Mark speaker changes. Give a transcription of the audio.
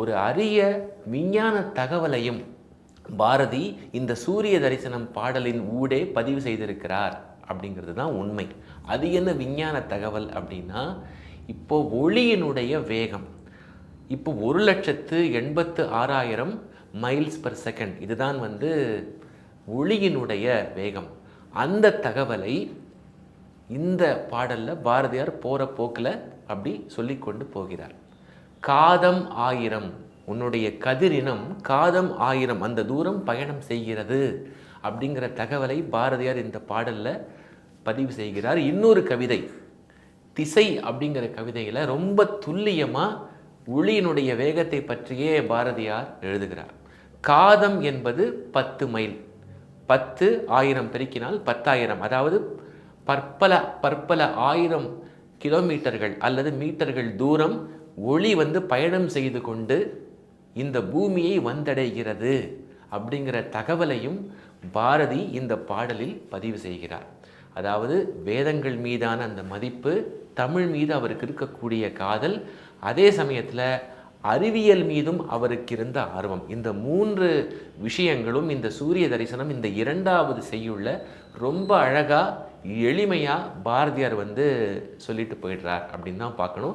Speaker 1: ஒரு அரிய விஞ்ஞான தகவலையும் பாரதி இந்த சூரிய தரிசனம் பாடலின் ஊடே பதிவு செய்திருக்கிறார் அப்படிங்கிறது தான் உண்மை. அது என்ன விஞ்ஞான தகவல் அப்படின்னா இப்போ ஒளியினுடைய வேகம். இப்போ ஒரு லட்சத்து எண்பத்து ஆறாயிரம் மைல்ஸ் பர் செகண்ட் இதுதான் வந்து ஒளியினுடைய வேகம். அந்த தகவலை இந்த பாடலில் பாரதியார் போகிற போக்கில் அப்படி சொல்லிக்கொண்டு போகிறார். காதம் ஆயிரம். உன்னுடைய கதிரினம் காதம் ஆயிரம். அந்த தூரம் பயணம் செய்கிறது அப்படிங்கிற தகவலை பாரதியார் இந்த பாடலில் பதிவு செய்கிறார். இன்னொரு கவிதை திசை அப்படிங்கிற கவிதையில் ரொம்ப துல்லியமாக ஒளியினுடைய வேகத்தை பற்றியே பாரதியார் எழுதுகிறார். காதம் என்பது பத்து மைல். பத்து ஆயிரம் பெருக்கினால் பத்தாயிரம். அதாவது பற்பல பற்பல ஆயிரம் கிலோமீட்டர்கள் அல்லது மீட்டர்கள் தூரம் ஒளி வந்து பயணம் செய்து கொண்டு இந்த பூமியை வந்தடைகிறது அப்படிங்கிற தகவலையும் பாரதி இந்த பாடலில் பதிவு செய்கிறார். அதாவது வேதங்கள் மீதான அந்த மதிப்பு தமிழ் மீது அவருக்கு இருக்கக்கூடிய காதல் அதே சமயத்தில் அறிவியல் மீதும் அவருக்கு இருந்த ஆர்வம். இந்த மூன்று விஷயங்களும் இந்த சூரிய தரிசனம் இந்த இரண்டாவது செய்யுள்ள ரொம்ப அழகாக எளிமையாக பாரதியார் வந்து சொல்லிட்டு போயிடுறார் அப்படின்னு தான் பார்க்கணும்.